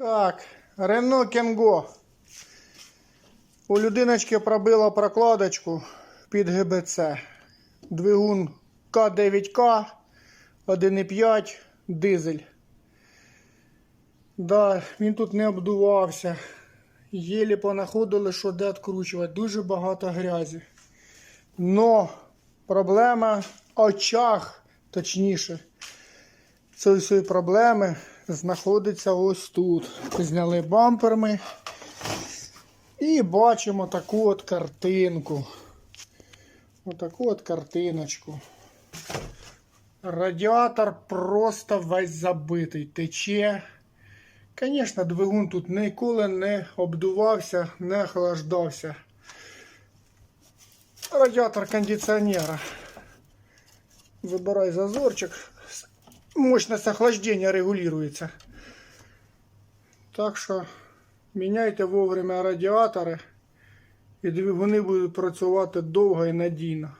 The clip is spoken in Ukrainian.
Так, Рено Кенго. У людиночки пробила прокладочку під ГБЦ. Двигун К9К 1,5 дизель. Да, він тут не обдувався. Єлі понаходили, що де відкручувати. Дуже багато грязі. Но проблема очаг, точніше, цієї проблеми знаходиться ось тут. Зняли бампер ми і бачимо таку от картинку. Отаку от картиночку. Радіатор просто весь забитий, тече. Звісно, двигун тут ніколи не обдувався, не охлаждався. Радіатор кондиціонера. Вибирай зазорчик. Мощность охлаждения регулируется. Так що міняйте вовремя радіатори і двигуни будуть працювати довго і надійно.